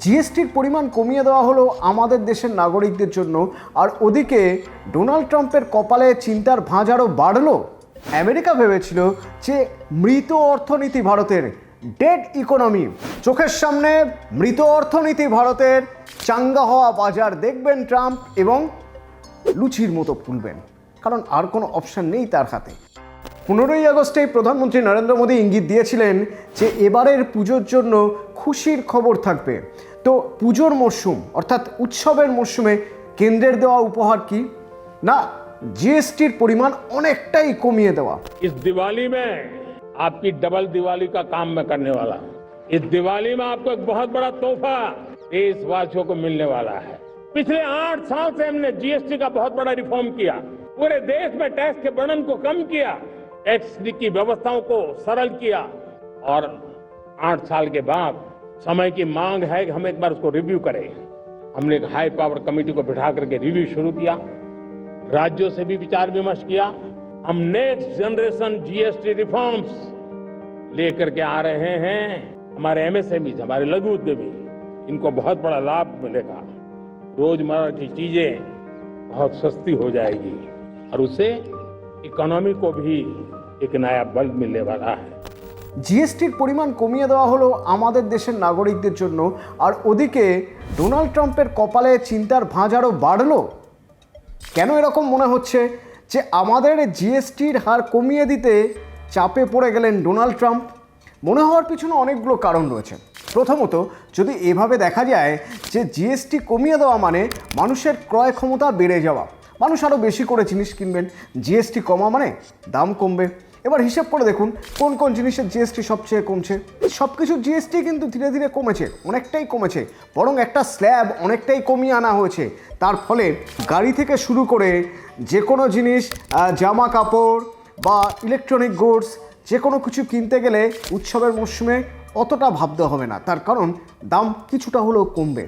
জিএসটির পরিমাণ কমিয়ে দেওয়া হলো আমাদের দেশের নাগরিকদের জন্য। আর ওদিকে ডোনাল্ড ট্রাম্পের কপালে চিন্তার ভাঁজ আরও বাড়লো। আমেরিকা ভেবেছিল যে মৃত অর্থনীতি ভারতের ডেড ইকোনমি চোখের সামনে মৃত অর্থনীতি ভারতের চাঙ্গা হওয়া বাজার দেখবেন ট্রাম্প এবং লুচির মতো ফুলবেন। কারণ আর কোনো অপশান নেই তার হাতে। পনেরোই আগস্টে প্রধানমন্ত্রী নরেন্দ্র মোদী ইঙ্গিত দিয়েছিলেন যে এবারের পুজোর জন্য খুশির খবর থাকবে তো পুজোর মরশুম অর্থাৎ উৎসবের মরশুমে কেন্দ্রের দেওয়া উপহার কি না জিএসটির পরিমাণ অনেকটাই কমিয়ে দেওয়া इस दिवाली में आपकी डबल दिवाली का काम मैं करने वाला हूं इस दिवाली में आपको एक बहुत बड़ा तोहफा देशवासियों को मिलने वाला है पिछले आठ साल से हमने जीएसटी का बहुत बड़ा रिफॉर्म किया पूरे देश में टैक्स के बर्डन को कम किया टैक्स की व्यवस्थाओं को सरल किया और आठ साल के बाद समय की मांग है कि हम एक बार उसको रिव्यू करें। हमने एक हाई पावर कमेटी को बिठा करके रिव्यू शुरू किया। राज्यों से भी विचार विमर्श किया। हम नेक्स्ट जनरेशन जीएसटी रिफॉर्म्स लेकर के आ रहे हैं। हमारे एमएसएमई हमारे लघु उद्यमी, इनको बहुत बड़ा लाभ मिलेगा। रोज़मर्रा की चीज़ें बहुत सस्ती हो जाएगी और उससे इकोनॉमी को भी एक नया बल मिलने वाला है জিএসটির পরিমাণ কমিয়ে দেওয়া হলো আমাদের দেশের নাগরিকদের জন্য আর ওদিকে ডোনাল্ড ট্রাম্পের কপালে চিন্তার ভাঁজ আরও বাড়লো কেন এরকম মনে হচ্ছে যে আমাদের জিএসটির হার কমিয়ে দিতে চাপে পড়ে গেলেন ডোনাল্ড ট্রাম্প মনে হওয়ার পিছনে অনেকগুলো কারণ রয়েছে প্রথমত যদি এভাবে দেখা যায় যে জিএসটি কমিয়ে দেওয়া মানে মানুষের ক্রয় ক্ষমতা বেড়ে যাওয়া মানুষ আরও বেশি করে জিনিস কিনবেন জিএসটি কমা মানে দাম কমবে এবার হিসেব করে দেখুন, কোন কোন জিনিসের জিএসটি সবচেয়ে কমছে। সব কিছুর জিএসটি কিন্তু ধীরে ধীরে কমেছে, অনেকটাই কমেছে, বরং একটা স্ল্যাব অনেকটাই কমিয়ে আনা হয়েছে। তার ফলে গাড়ি থেকে শুরু করে যে কোনো জিনিস জামা কাপড় বা ইলেকট্রনিক গুডস যে কোনো কিছু কিনতে গেলে উৎসবের মরশুমে অতটা ভাবতে হবে না। তার কারণ, দাম কিছুটা হলেও কমবে।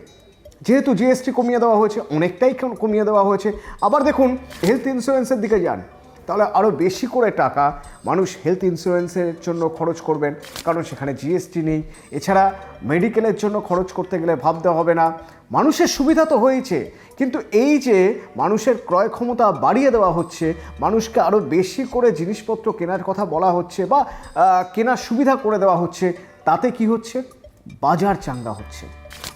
যেহেতু জিএসটি কমিয়ে দেওয়া হয়েছে, অনেকটাই কমিয়ে দেওয়া হয়েছে। আবার দেখুন হেলথ ইন্স্যুরেন্সের দিকে যান। তাহলে আরও বেশি করে টাকা মানুষ হেলথ ইন্স্যুরেন্সের জন্য খরচ করবেন। কারণ সেখানে জিএসটি নেই। এছাড়া মেডিকেলের জন্য খরচ করতে গেলে ভাবতে হবে না। মানুষের সুবিধা তো হয়েছে। কিন্তু এই যে মানুষের ক্রয় ক্ষমতা বাড়িয়ে দেওয়া হচ্ছে, মানুষকে আরও বেশি করে জিনিসপত্র কেনার কথা বলা হচ্ছে বা কেনার সুবিধা করে দেওয়া হচ্ছে, তাতে কি হচ্ছে? বাজার চাঙ্গা হচ্ছে।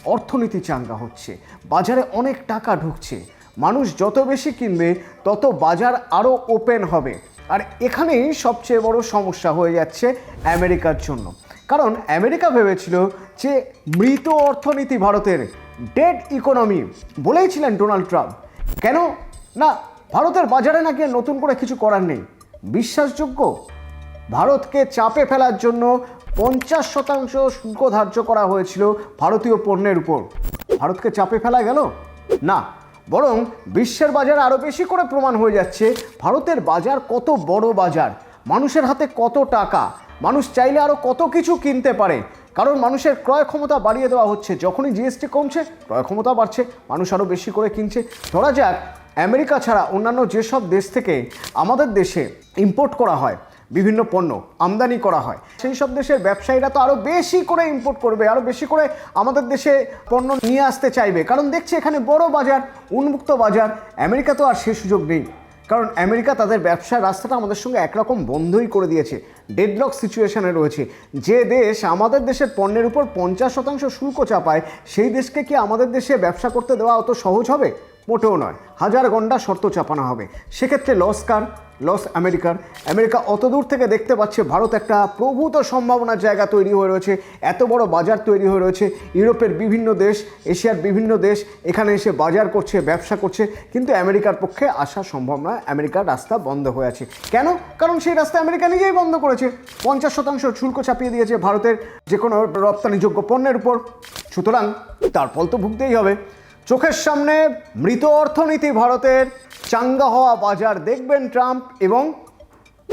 অর্থনীতি চাঙ্গা হচ্ছে। বাজারে অনেক টাকা ঢুকছে। মানুষ যত বেশি কিনবে, তত বাজার আরও ওপেন হবে। আর এখানেই সবচেয়ে বড় সমস্যা হয়ে যাচ্ছে আমেরিকার জন্য। কারণ আমেরিকা ভেবেছিল যে মৃত অর্থনীতি ভারতের ডেড ইকোনমি বলেইছিলেন ডোনাল্ড ট্রাম্প। কেন? না, ভারতের বাজারে নাকি নতুন করে কিছু করার নেই। বিশ্বাসযোগ্য? ভারতকে চাপে ফেলার জন্য পঞ্চাশ শতাংশ শুল্ক ধার্য করা হয়েছিল ভারতীয় পণ্যের উপর। ভারতকে চাপে ফেলা গেল? না বরং বিশ্বের বাজার আরও বেশি করে প্রমাণ হয়ে যাচ্ছে, ভারতের বাজার কত বড় বাজার, মানুষের হাতে কত টাকা, মানুষ চাইলে আরও কত কিছু কিনতে পারে, কারণ মানুষের ক্রয় ক্ষমতা বাড়িয়ে দেওয়া হচ্ছে, যখনই জিএসটি কমছে, ক্রয় ক্ষমতা বাড়ছে, মানুষ আরও বেশি করে কিনছে। ধরা যাক, আমেরিকা ছাড়া অন্যান্য যেসব দেশ থেকে আমাদের দেশে ইম্পোর্ট করা হয় বিভিন্ন পণ্য আমদানি করা হয়। সেই সব দেশের ব্যবসায়ীরা তো আরও বেশি করে ইম্পোর্ট করবে আরও বেশি করে আমাদের দেশে পণ্য নিয়ে আসতে চাইবে। কারণ দেখছে এখানে বড় বাজার, উন্মুক্ত বাজার, আমেরিকা তো আর সে সুযোগ নেই। কারণ আমেরিকা তাদের ব্যবসার রাস্তাটা আমাদের সঙ্গে একরকম বন্ধই করে দিয়েছে ডেডলক সিচুয়েশনে রয়েছে। যে দেশ আমাদের দেশের পণ্যের উপর পঞ্চাশ শতাংশ শুল্ক চাপায়, সেই দেশকে কি আমাদের দেশে ব্যবসা করতে দেওয়া অত সহজ হবে? মোটেও নয়। হাজার গন্ডা শর্ত চাপানো হবে। সেক্ষেত্রে লস কার? লস আমেরিকার। আমেরিকা অত দূর থেকে দেখতে পাচ্ছে ভারত একটা প্রভূত সম্ভাবনার জায়গা তৈরি হয়ে রয়েছে, এত বড় বাজার তৈরি হয়ে রয়েছে। ইউরোপের বিভিন্ন দেশ, এশিয়ার বিভিন্ন দেশ এখানে এসে বাজার করছে, ব্যবসা করছে, কিন্তু আমেরিকার পক্ষে আসা সম্ভব নয় আমেরিকার রাস্তা বন্ধ হয়ে আছে। কেন? কারণ সেই রাস্তা আমেরিকা নিজেই বন্ধ করেছে। পঞ্চাশ শতাংশ শুল্ক চাপিয়ে দিয়েছে ভারতের যে কোনো রপ্তানিযোগ্য পণ্যের উপর। সুতরাং তার ফল তো ভুগতেই হবে। চোখের সামনে মৃত অর্থনীতি ভারতের চাঙ্গা হওয়া বাজার দেখবেন ট্রাম্প এবং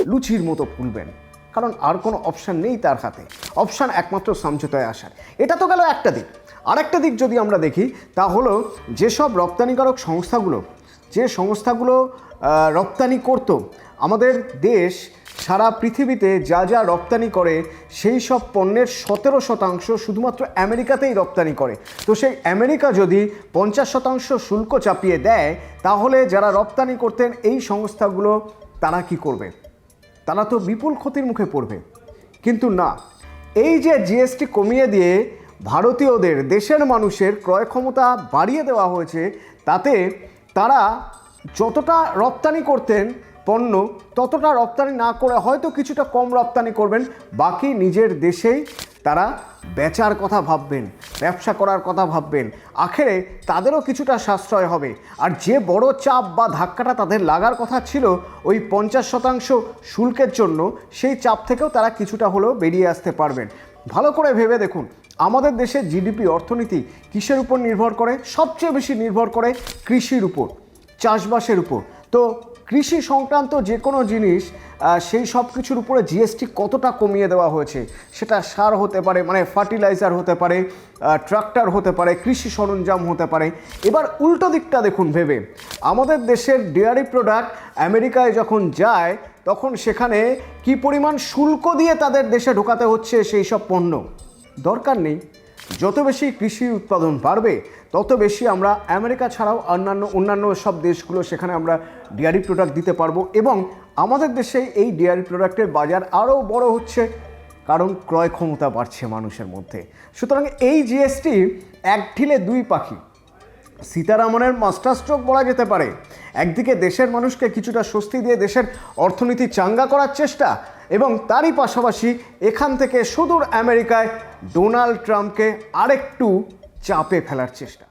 লুচির মতো ফুলবেন। কারণ আর কোনো অপশান নেই তার হাতে। অপশান একমাত্র সমঝোতায় আসার। এটা তো গেল একটা দিক। আরেকটা দিক যদি আমরা দেখি, তা হলো যেসব রপ্তানিকারক সংস্থাগুলো, যে সংস্থাগুলো রপ্তানি করতো, আমাদের দেশ সারা পৃথিবীতে যা যা রপ্তানি করে, সেই সব পণ্যের সতেরো শতাংশ শুধুমাত্র আমেরিকাতেই রপ্তানি করে। তো সেই আমেরিকা যদি পঞ্চাশ শতাংশ শুল্ক চাপিয়ে দেয়, তাহলে যারা রপ্তানি করতেন এই সংস্থাগুলো, তারা কি করবে? তারা তো বিপুল ক্ষতির মুখে পড়বে। কিন্তু না, এই যে জিএসটি কমিয়ে দিয়ে ভারতীয়দের, দেশের মানুষের ক্রয় ক্ষমতা বাড়িয়ে দেওয়া হয়েছে, তাতে তারা যতটা রপ্তানি করতেন পণ্য ততটা রপ্তানি না করে হয়তো কিছুটা কম রপ্তানি করবেন। বাকি নিজের দেশেই তারা বেচার কথা ভাববেন, ব্যবসা করার কথা ভাববেন। আখেরে তাদেরও কিছুটা সাশ্রয় হবে। আর যে বড় চাপ বা ধাক্কাটা তাদের লাগার কথা ছিল, ওই পঞ্চাশ শতাংশ শুল্কের জন্য সেই চাপ থেকেও তারা কিছুটা হলেও বেরিয়ে আসতে পারবেন। ভালো করে ভেবে দেখুন, আমাদের দেশের জিডিপি অর্থনীতি কিসের উপর নির্ভর করে? সবচেয়ে বেশি নির্ভর করে কৃষির উপর, চাষবাসের উপর। তো কৃষি সংক্রান্ত যে কোনো জিনিস সেই সব কিছুর উপরে জিএসটি কতটা কমিয়ে দেওয়া হয়েছে, সেটা সার হতে পারে মানে ফার্টিলাইজার হতে পারে ট্রাক্টর হতে পারে, কৃষি সরঞ্জাম হতে পারে। এবার উল্টো দিকটা দেখুন ভেবে। আমাদের দেশের ডেয়ারি প্রোডাক্ট আমেরিকায় যখন যায়, তখন সেখানে কি পরিমাণ শুল্ক দিয়ে তাদের দেশে ঢোকাতে হচ্ছে সেই সব পণ্য? দরকার নেই। যত বেশি কৃষি উৎপাদন বাড়বে, তত বেশি আমরা আমেরিকা ছাড়াও অন্যান্য অন্যান্য সব দেশগুলো সেখানে আমরা ডেয়ারি প্রোডাক্ট দিতে পারব এবং আমাদের দেশে এই ডেয়ারি প্রোডাক্টের বাজার আরও বড় হচ্ছে কারণ ক্রয় ক্ষমতা বাড়ছে মানুষের মধ্যে। সুতরাং এই জিএসটি এক ঢিলে দুই পাখি। সীতারামনের মাস্টার স্ট্রোক বলা যেতে পারে। একদিকে দেশের মানুষকে কিছুটা স্বস্তি দিয়ে দেশের অর্থনীতি চাঙ্গা করার চেষ্টা এবং তারই পাশাপাশি এখান থেকে সুদূর আমেরিকায় ডোনাল্ড ট্রাম্পকে আরেকটু চাপে ফেলার চেষ্টা।